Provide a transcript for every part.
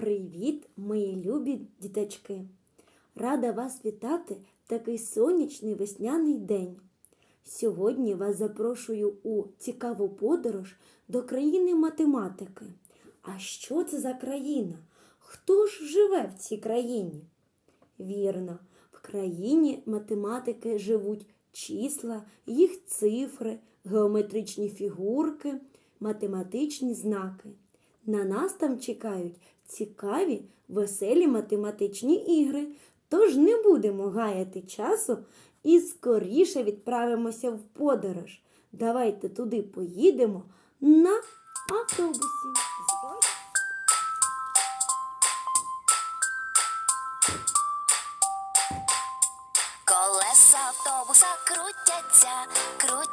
Привіт, мої любі діточки! Рада вас вітати в такий сонячний весняний день. Сьогодні вас запрошую у цікаву подорож до країни математики. А що це за країна? Хто ж живе в цій країні? Вірно, в країні математики живуть числа, їх цифри, геометричні фігурки, математичні знаки. На нас там чекають цікаві, веселі математичні ігри. Тож не будемо гаяти часу і скоріше відправимося в подорож. Давайте туди поїдемо на автобусі. Колеса автобуса крутяться, крутяться,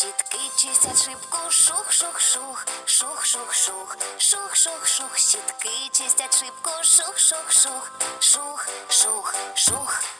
Щітки чистять шибку, шух-шух-шух, шух-шух-шух, шух-шух-шух, щітки чистять шибку, шух-шух-шух, шух-шух-шух.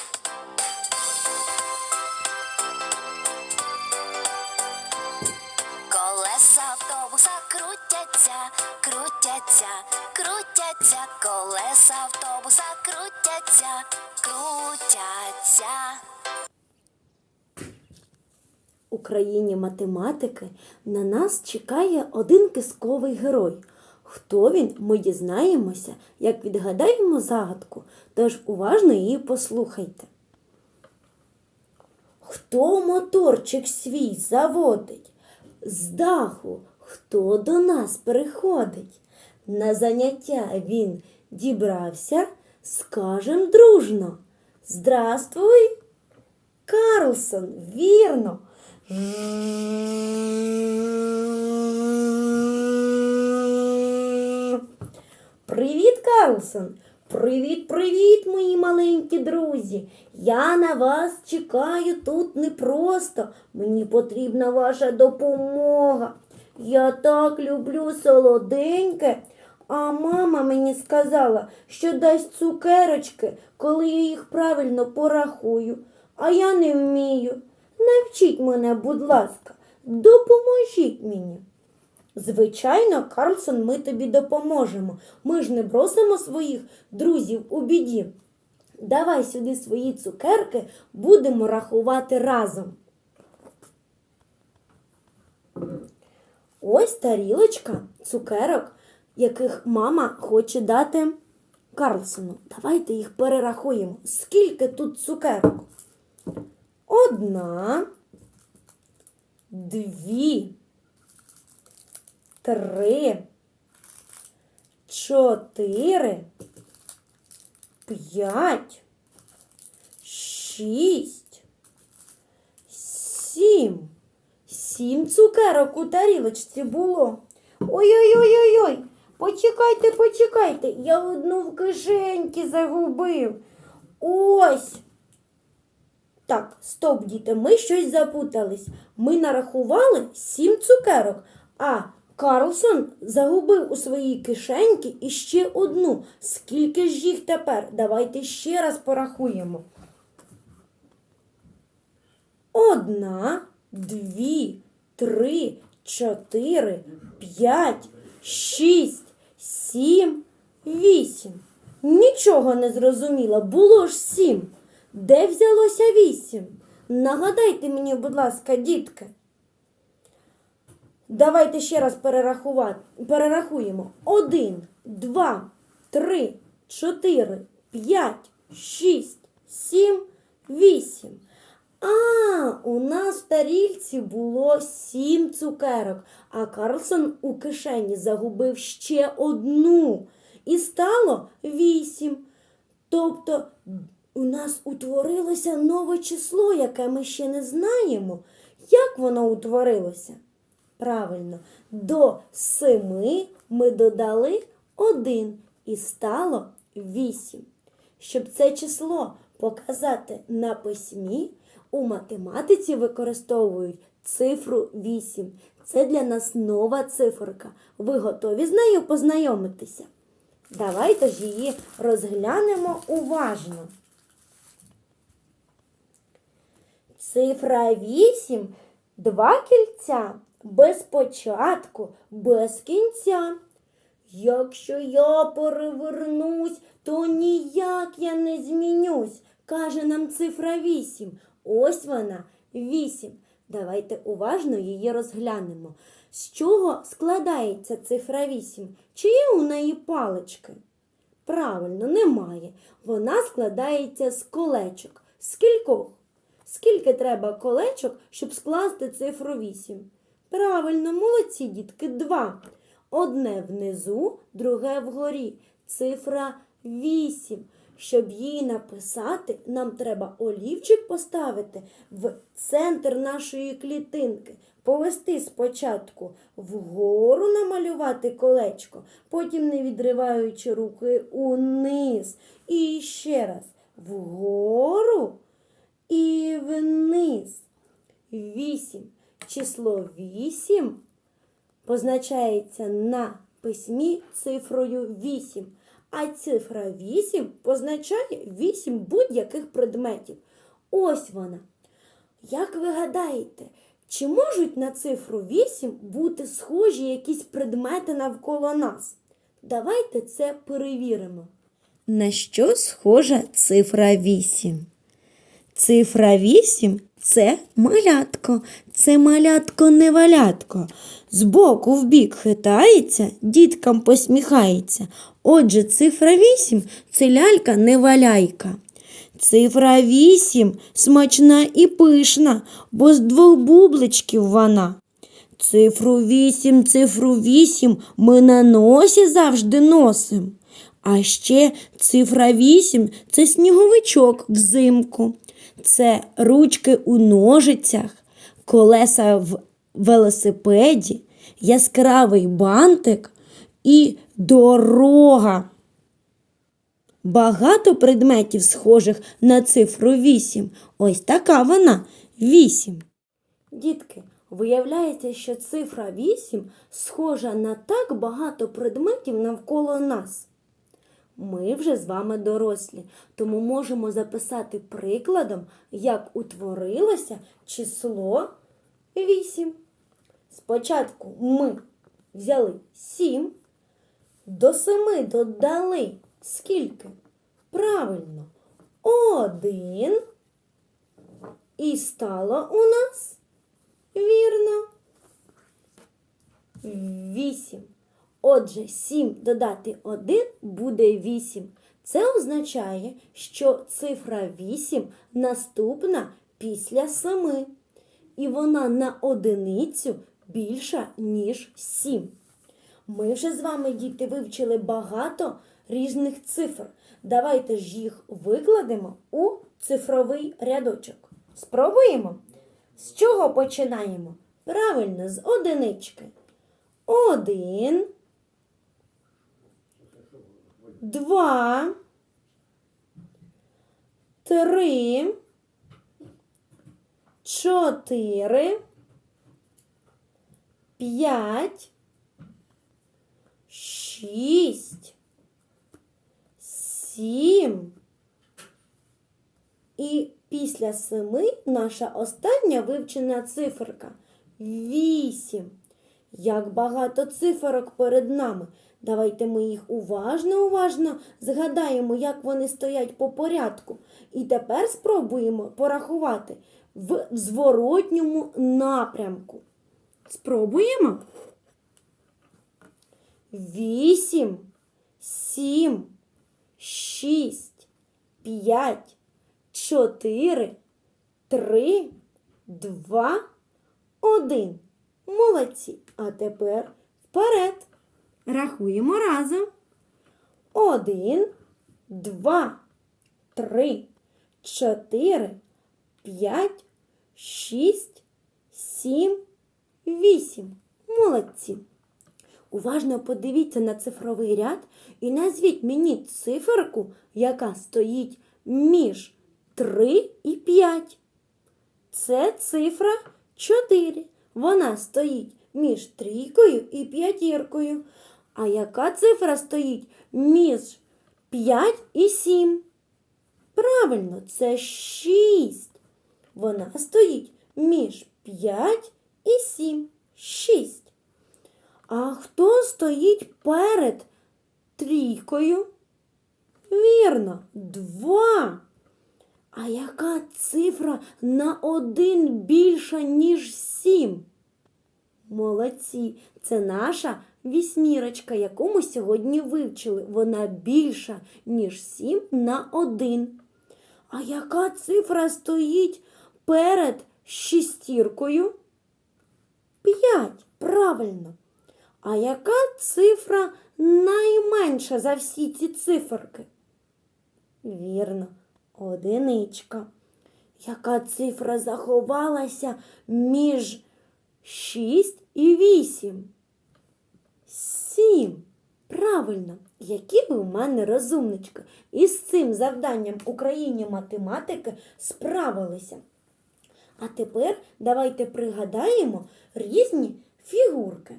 Автобуса крутяться, крутяться, крутяться, колеса автобуса крутяться, крутяться. У країні математики на нас чекає один кисковий герой. Хто він, ми дізнаємося, як відгадаємо загадку, тож уважно її послухайте. Хто моторчик свій заводить? З даху хто до нас приходить? На заняття він дібрався, скажем дружно. Здравствуй, Карлсон, вірно. Привіт, Карлсон! Привіт, привіт, мої маленькі друзі! Я на вас чекаю тут не просто. Мені потрібна ваша допомога. Я так люблю солоденьке. А мама мені сказала, що дасть цукерочки, коли я їх правильно порахую. А я не вмію. Навчіть мене, будь ласка, допоможіть мені. Звичайно, Карлсон, ми тобі допоможемо. Ми ж не бросимо своїх друзів у біді. Давай сюди свої цукерки, будемо рахувати разом. Ось тарілочка цукерок, яких мама хоче дати Карлсону. Давайте їх перерахуємо. Скільки тут цукерок? Одна, дві, три, чотири, п'ять, шість, сім. Сім цукерок у тарілочці було. Ой-ой-ой-ой-ой. Почекайте, почекайте. Я одну в кишеньки загубив. Ось. Так, стоп, діти, ми щось запутались. Ми нарахували сім цукерок, а Карлсон загубив у своїй кишеньки іще одну. Скільки ж їх тепер? Давайте ще раз порахуємо. Одна, дві, три, чотири, п'ять, шість, сім, вісім. Нічого не зрозуміла, було ж сім. Де взялося вісім? Нагадайте мені, будь ласка, дітки. Давайте ще раз перерахуємо. Один, два, три, чотири, п'ять, шість, сім, вісім. А, у нас в тарільці було сім цукерок, а Карлсон у кишені загубив ще одну. І стало вісім. Тобто у нас утворилося нове число, яке ми ще не знаємо. Як воно утворилося? Правильно, до семи ми додали один і стало вісім. Щоб це число показати на письмі, у математиці використовують цифру 8. Це для нас нова циферка. Ви готові з нею познайомитися? Давайте ж її розглянемо уважно. Цифра 8 – два кільця, без початку, без кінця. Якщо я перевернусь, то ніяк я не змінюсь, каже нам цифра 8. Ось вона 8. Давайте уважно її розглянемо. З чого складається цифра 8? Чи є у неї палички? Правильно, немає. Вона складається з колечок. З? Скільки треба колечок, щоб скласти цифру 8? Правильно, молодці дітки, два. Одне внизу, друге вгорі. Цифра 8. Щоб її написати, нам треба олівчик поставити в центр нашої клітинки. Повести спочатку вгору намалювати колечко, потім, не відриваючи руки, униз. І ще раз вгору і вниз. Вісім. Число вісім позначається на письмі цифрою 8. А цифра 8 позначає 8 будь-яких предметів. Ось вона. Як ви гадаєте, чи можуть на цифру 8 бути схожі якісь предмети навколо нас? Давайте це перевіримо. На що схожа цифра 8? Цифра 8 це малятко. Це малятко не валятко. Збоку в бік хитається, діткам посміхається. Отже, цифра 8 це лялька не валяйка. Цифра 8 смачна і пишна, бо з двох бубличків вона. Цифру 8, цифру 8 ми на носі завжди носим. А ще цифра 8 це сніговичок взимку. Це ручки у ножицях, колеса в велосипеді, яскравий бантик і дорога. Багато предметів, схожих на цифру 8. Ось така вона 8. Дітки, виявляється, що цифра 8 схожа на так багато предметів навколо нас. Ми вже з вами дорослі, тому можемо записати прикладом, як утворилося число 8. Спочатку ми взяли 7, до 7 додали скільки? Правильно, 1 і стало у нас вірно 8. Отже, 7 додати 1 буде 8. Це означає, що цифра 8 наступна після 7. І вона на одиницю більша, ніж 7. Ми вже з вами, діти, вивчили багато різних цифр. Давайте ж їх викладемо у цифровий рядочок. Спробуємо. З чого починаємо? Правильно, з одинички. Один. Два. Три. Чотири. П'ять. Шість. Сім. І після семи наша остання вивчена циферка вісім. Як багато циферок перед нами. Давайте ми їх уважно, уважно згадаємо, як вони стоять по порядку. І тепер спробуємо порахувати в зворотньому напрямку. Спробуємо. Вісім, сім, шість, п'ять, чотири, три, два, один. Молодці. А тепер вперед. Рахуємо разом. Один, два, три, чотири, п'ять, шість, сім, вісім. Молодці. Уважно подивіться на цифровий ряд і назвіть мені циферку, яка стоїть між 3 і 5. Це цифра 4. Вона стоїть між трійкою і п'ятіркою. А яка цифра стоїть між 5 і 7? Правильно, це 6. Вона стоїть між 5 і 7. 6. А хто стоїть перед трійкою? Вірно, два. А яка цифра на один більша, ніж сім? Молодці, це наша вісьмірочка, яку ми сьогодні вивчили. Вона більша, ніж сім на один. А яка цифра стоїть перед шістіркою? П'ять. Правильно. А яка цифра найменша за всі ці циферки? Вірно, одиничка. Яка цифра заховалася між 6 і 8? Сім. Правильно, які ви у мене розумнички. І з цим завданням Україні математики справилися. А тепер давайте пригадаємо різні фігурки.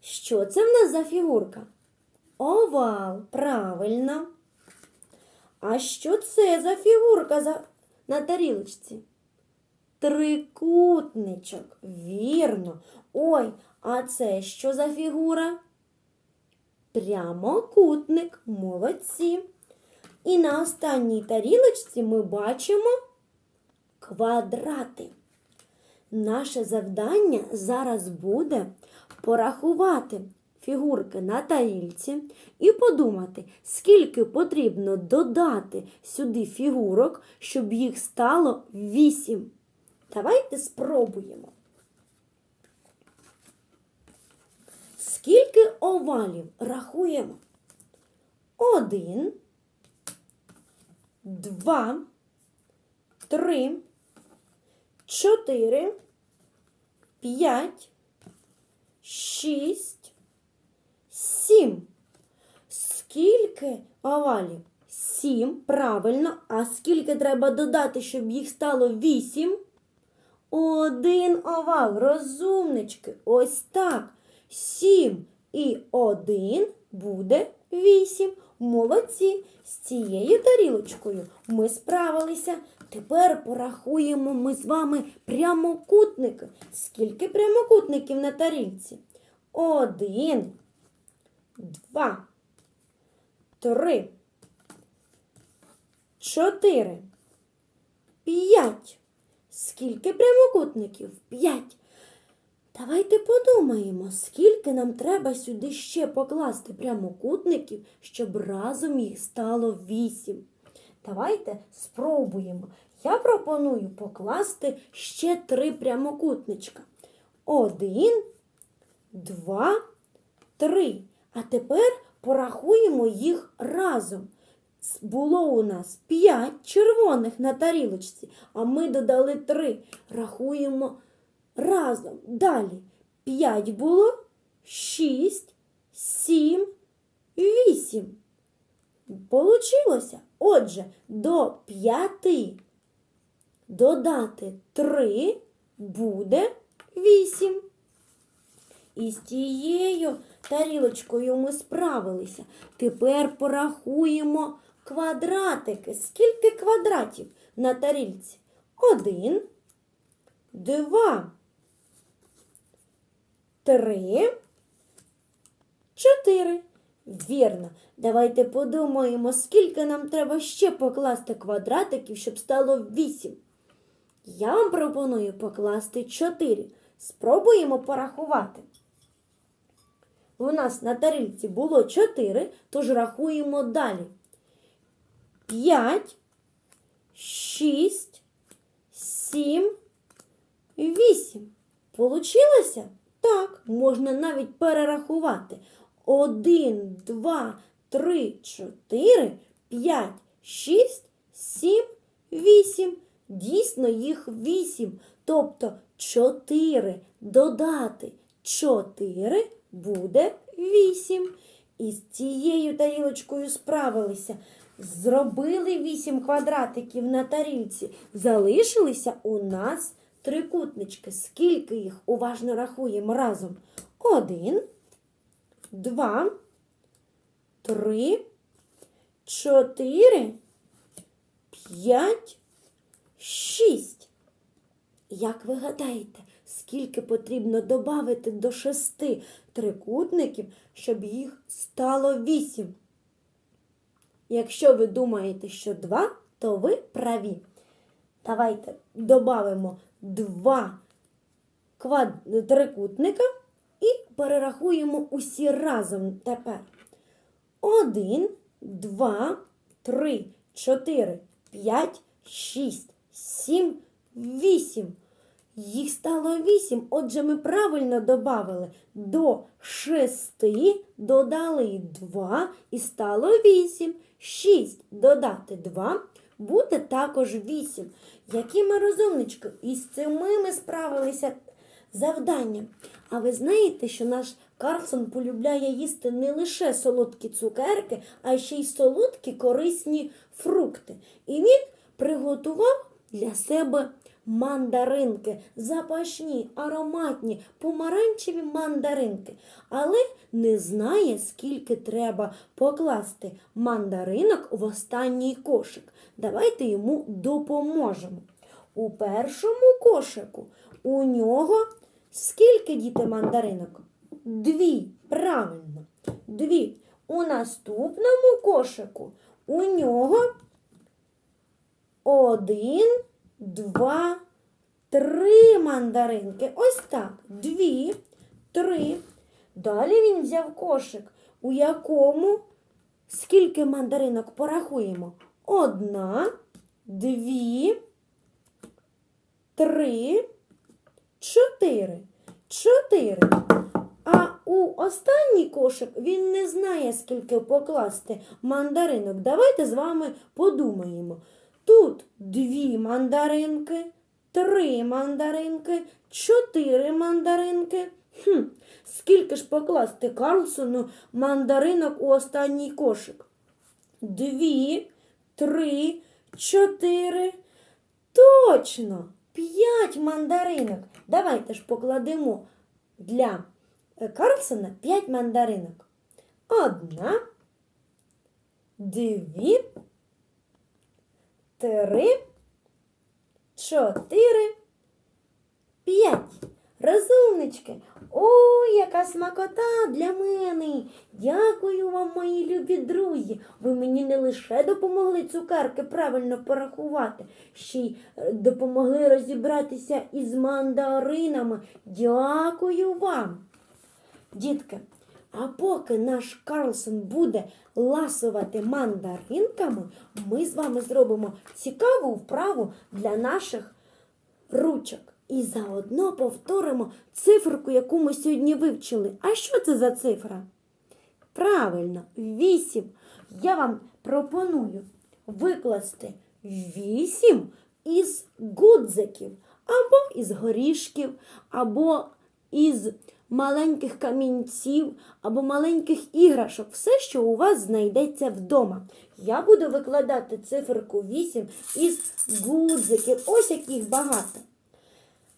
Що це в нас за фігурка? Овал, правильно. А що це за фігурка на тарілочці? Трикутничок, вірно. Ой, а це що за фігура? Прямокутник, молодці. І на останній тарілочці ми бачимо квадрати. Наше завдання зараз буде порахувати фігурки на тарілці і подумати, скільки потрібно додати сюди фігурок, щоб їх стало вісім. Давайте спробуємо. Скільки овалів рахуємо? Один, два, три, чотири, п'ять, шість, сім. Скільки овалів? Сім, правильно. А скільки треба додати, щоб їх стало вісім? Один овал, розумнички. Ось так. Сім і один буде вісім. Молодці. З цією тарілочкою ми справилися. Тепер порахуємо ми з вами прямокутники. Скільки прямокутників на тарілці? Один, два, три, чотири, п'ять. Скільки прямокутників? П'ять. Давайте подумаємо, скільки нам треба сюди ще покласти прямокутників, щоб разом їх стало вісім. Давайте спробуємо. Я пропоную покласти ще три прямокутничка. Один, два, три. А тепер порахуємо їх разом. Було у нас п'ять червоних на тарілочці, а ми додали три. Рахуємо разом. Далі п'ять було, шість, сім, вісім. Получилося. Отже, до п'яти додати три буде вісім. І з тією тарілочкою ми справилися. Тепер порахуємо квадратики. Скільки квадратів на тарілці? Один, два, три, чотири. Вірно. Давайте подумаємо, скільки нам треба ще покласти квадратиків, щоб стало вісім. Я вам пропоную покласти 4. Спробуємо порахувати. У нас на тарілці було 4, тож рахуємо далі. 5, 6, 7, 8. Получилося? Так, можна навіть перерахувати. 1, 2, 3, 4, 5, 6, 7, 8. Дійсно, їх 8. Тобто 4 додати 4 буде 8. І з цією тарілочкою справилися. Зробили 8 квадратиків на тарілці. Залишилися у нас трикутнички. Скільки їх уважно рахуємо разом? Один, два, три, чотири, п'ять, шість. Як ви гадаєте, скільки потрібно додати до шести трикутників, щоб їх стало вісім? Якщо ви думаєте, що два, то ви праві. Давайте додамо два квад... трикутника і перерахуємо усі разом тепер. Один, два, три, чотири, п'ять, шість, сім, вісім. Їх стало вісім. Отже, ми правильно додали до шести, додали два і стало вісім. Шість додати 2 буде також вісім. Які ми розумнички, і з цими ми справилися завданням. А ви знаєте, що наш Карлсон полюбляє їсти не лише солодкі цукерки, а ще й солодкі корисні фрукти. І він приготував для себе мандаринки, запашні, ароматні, помаранчеві мандаринки, але не знає, скільки треба покласти мандаринок в останній кошик. Давайте йому допоможемо. У першому кошику у нього скільки діти мандаринок? Дві. Правильно. Дві. У наступному кошику у нього один, два, три мандаринки. Ось так. Дві, три. Далі він взяв кошик, у якому скільки мандаринок порахуємо? Одна, дві, три, чотири. Чотири. А у останній кошик він не знає, скільки покласти мандаринок. Давайте з вами подумаємо. Тут дві мандаринки, три мандаринки, чотири мандаринки. Хм, скільки ж покласти Карлсону мандаринок у останній кошик? Дві, три, чотири. Точно! П'ять мандаринок. Давайте ж покладемо для е, Карлсона п'ять мандаринок. Одна, дві, три, чотири, п'ять. Розумнички. Ой, яка смакота для мене. Дякую вам, мої любі друзі. Ви мені не лише допомогли цукерки правильно порахувати, ще й е, допомогли розібратися із мандаринами. Дякую вам. Дітки, а поки наш Карлсон буде ласувати мандаринками, ми з вами зробимо цікаву вправу для наших ручок. І заодно повторимо циферку, яку ми сьогодні вивчили. А що це за цифра? Правильно, 8. Я вам пропоную викласти 8 із гудзиків, або із горішків, або із маленьких камінців, або маленьких іграшок. Все, що у вас знайдеться вдома. Я буду викладати циферку 8 із гудзиків. Ось яких багато.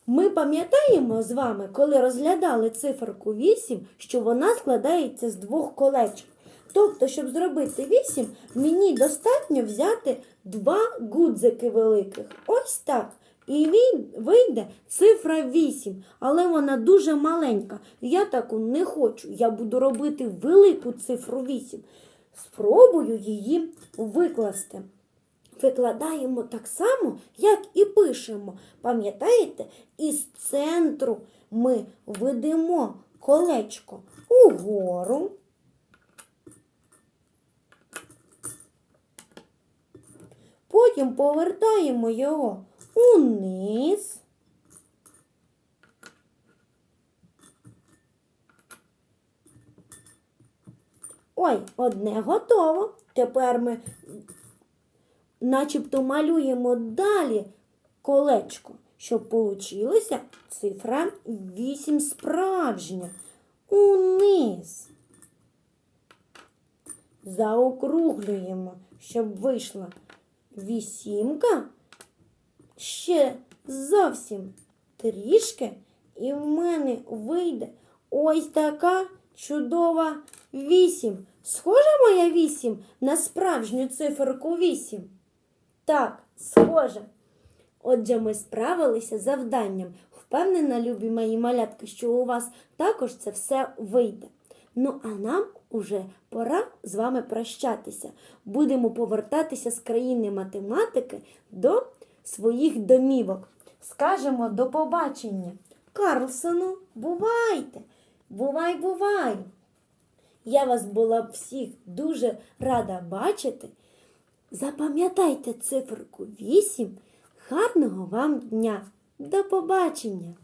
Ми пам'ятаємо з вами, коли розглядали циферку 8, що вона складається з двох колечок. Тобто, щоб зробити 8, мені достатньо взяти два гудзики великих. Ось так. І він вийде цифра 8, але вона дуже маленька. Я таку не хочу. Я буду робити велику цифру 8. Спробую її викласти. Викладаємо так само, як і пишемо. Пам'ятаєте, із центру ми ведемо колечко угору. Потім повертаємо його униз. Ой, одне готово. Тепер ми начебто малюємо далі колечко, щоб получилася цифра 8 справжня. Униз. Заокруглюємо, щоб вийшла вісімка. Ще зовсім трішки, і в мене вийде ось така чудова вісім. Схожа моя вісім на справжню циферку вісім? Так, схожа. Отже, ми справилися з завданням. Впевнена, любі мої малятки, що у вас також це все вийде. Ну, а нам уже пора з вами прощатися. Будемо повертатися з країни математики до своїх домівок. Скажемо до побачення. Карлсону, бувайте! Бувай, бувай! Я вас була всіх дуже рада бачити. Запам'ятайте циферку 8. Гарного вам дня! До побачення!